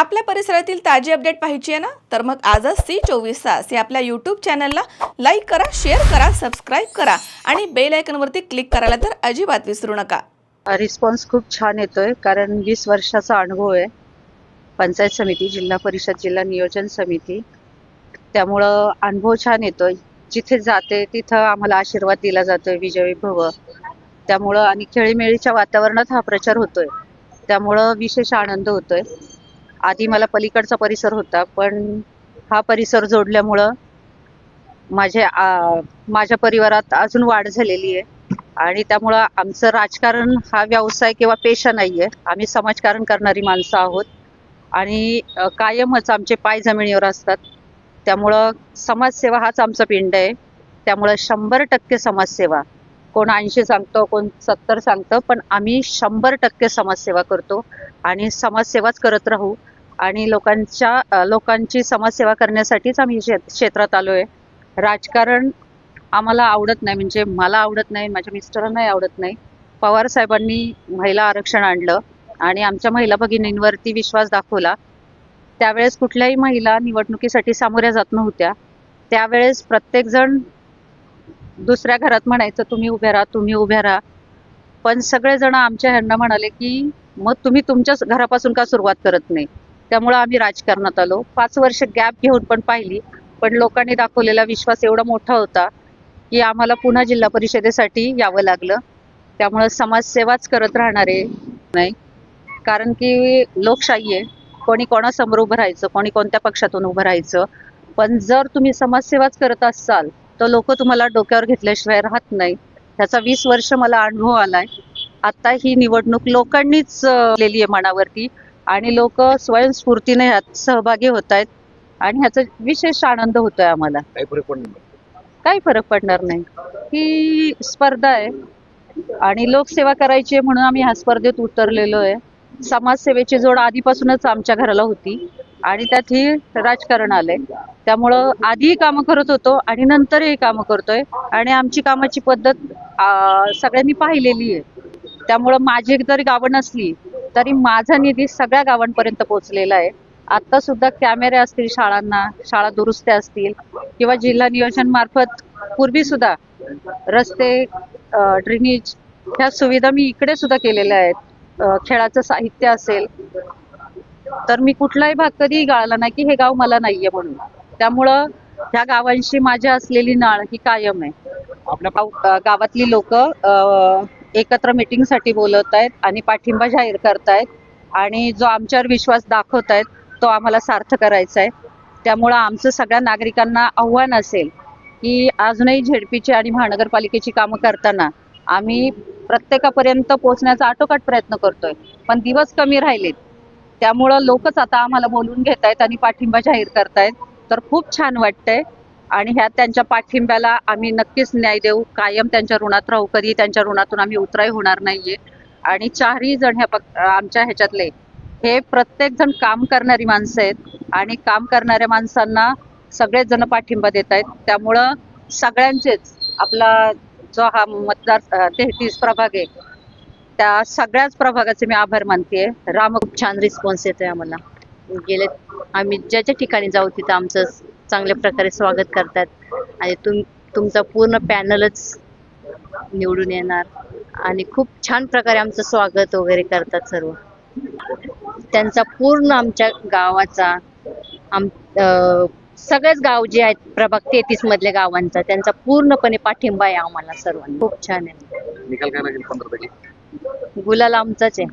आपल्या परिसरातील ताजी अपडेट पाहिजे आहे ना? तर मग आजच सी चोवीस तास या आपल्या यूट्यूब चॅनलला लाईक करा शेअर करा सबस्क्राईब करा आणि बेल आयकनवरती क्लिक करायला तर अजिबात विसरू नका. रिस्पॉन्स खूप छान येतोय कारण वीस वर्षाचा अनुभव आहे. पंचायत समिती जिल्हा परिषद जिल्हा नियोजन समिती. त्यामुळं अनुभव छान येतोय. जिथे जाते तिथं आम्हाला आशीर्वाद दिला जातोय विजयी भव त्यामुळं आणि खेळीमेळीच्या वातावरणात हा प्रचार होतोय. त्यामुळं विशेष आनंद होतोय. आधी मला पलीकडचा परिसर होता पण हा परिसर जोडल्यामुळं माझे माझ्या परिवारात अजून वाढ झालेली आहे. आणि त्यामुळं आमचं राजकारण हा व्यवसाय किंवा पेशा नाही आहे आम्ही समाजकारण करणारी माणसं आहोत. आणि कायमच आमचे पाय जमिनीवर असतात. त्यामुळं समाजसेवा हाच आमचा पिंड आहे. त्यामुळं शंभर टक्के समाजसेवा कोण ऐंशी सांगतो कोण सत्तर सांगतं पण आम्ही शंभर टक्के समाजसेवा करतो आणि समाजसेवाच करत राहू. आणि लोकांच्या लोकांची समाजसेवा करण्यासाठीच आम्ही शे- क्षेत्रात आलोय. राजकारण आम्हाला आवडत नाही म्हणजे मला आवडत नाही माझ्या मिस्टरांनाही आवडत नाही. पवार साहेबांनी महिला आरक्षण आणलं आणि आमच्या महिला भगिनींवरती विश्वास दाखवला. त्यावेळेस कुठल्याही महिला निवडणुकीसाठी सामोऱ्या जात नव्हत्या. त्यावेळेस प्रत्येकजण दुसऱ्या घरात म्हणायचं तुम्ही उभ्या राहा तुम्ही उभ्या राहा. पण सगळेजण आमच्या ह्यांना म्हणाले की मग तुम्ही तुमच्याच घरापासून का सुरुवात करत नाही? त्यामुळं आम्ही राजकारणात आलो. पाच वर्ष गॅप घेऊन पण पाहिली. पण लोकांनी दाखवलेला विश्वास एवढा मोठा होता की आम्हाला पुन्हा जिल्हा परिषदेसाठी यावं लागलं. त्यामुळं समाजसेवाच करत राहणारे नाही. कारण की लोकशाही आहे. कोणी कोणासमोर उभं राहायचं कोणी कोणत्या पक्षातून उभं राहायचं. पण जर तुम्ही समाजसेवाच करत असाल तर लोक तुम्हाला डोक्यावर घेतल्याशिवाय राहत नाही. त्याचा वीस वर्ष मला अनुभव आलाय. आता ही निवडणूक लोकांनीच अं, लिहिली आहे मनावरती. आणि लोक स्वयंस्फूर्तीने ह्यात सहभागी होत आहेत आणि ह्याचा विशेष आनंद होतोय आम्हाला. काही फरक पडणार नाही. काही फरक पडणार नाही. ही स्पर्धा आहे. आणि लोकसेवा करायची आहे म्हणून आम्ही ह्या स्पर्धेत उतरलेलो आहे. समाजसेवेची जोड आधीपासूनच आमच्या घराला होती. आणि त्यात ही राजकारण आलंय. त्यामुळं आधीही कामं करत होतो आणि नंतरही कामं करतोय. आणि आमची कामाची पद्धत सगळ्यांनी पाहिलेली आहे. त्यामुळं माझी जरी गावं नसली तरी माझा निधी सगळ्या गावांपर्यंत पोहोचलेला आहे. आता सुद्धा कॅमेरे असतील शाळांना शाळा दुरुस्त्या असतील किंवा जिल्हा नियोजन मार्फत पूर्वी सुद्धा रस्ते ड्रेनेज ह्या सुविधा मी इकडे सुद्धा केलेल्या आहेत. खेळाचं साहित्य असेल तर मी कुठलाही भाग कधीही गाळला नाही की हे गाव मला नाहीये म्हणून. त्यामुळं ह्या गावांशी माझ्या असलेली नाळ ही कायम आहे. आपल्या गावातली लोक एकत्र meeting साठी बोलवत आहेत आणि पाठिंबा जाहीर करतायत आणि जो आमच्यावर विश्वास दाखवतायत तो आम्हाला सार्थ करायचा आहे त्यामुळं आमचं सगळ्या नागरिकांना आव्हान असेल की अजूनही झेडपीची आणि महानगरपालिकेची कामं करताना आम्ही प्रत्येकापर्यंत पोहोचण्याचा आटोकाट प्रयत्न करतोय. पण दिवस कमी राहिलेत. त्यामुळं लोकच आता आम्हाला बोलून घेत आहेत आणि पाठिंबा जाहीर करतायत. तर खूप छान वाटतंय. आणि ह्या त्यांच्या पाठिंब्याला आम्ही नक्कीच न्याय देऊ. कायम त्यांच्या ऋणात राहू. कधी त्यांच्या ऋणातून आम्ही उतराई होणार नाहीये. आणि चारही जण ह्या आमच्या ह्याच्यातले हे प्रत्येक जण काम करणारी माणसं आहेत. आणि काम करणाऱ्या माणसांना सगळेच जण पाठिंबा देत आहेत त्यामुळं सगळ्यांचेच आपला जो हा मतदार तेहतीस प्रभाग आहे त्या सगळ्याच प्रभागाचे मी आभार मानते राम खूप छान रिस्पॉन्स येतोय आम्हाला. गेले आम्ही ज्या ज्या ठिकाणी जाऊ तिथं आमचं चांगल्या प्रकारे स्वागत करतात. आणि तुम तुमचा पूर्ण पॅनलच निवडून येणार. आणि खूप छान प्रकारे आमचं स्वागत वगैरे करतात सर्व. त्यांचा पूर्ण आमच्या गावाचा आम सगळेच गाव जे आहेत प्रभाग तेहतीस मधल्या गावांचा त्यांचा पूर्णपणे पाठिंबा आहे आम्हाला सर्वांना. खूप छान आहे. निकाल काय लागेल पंधरा गुलाल आमचाच आहे.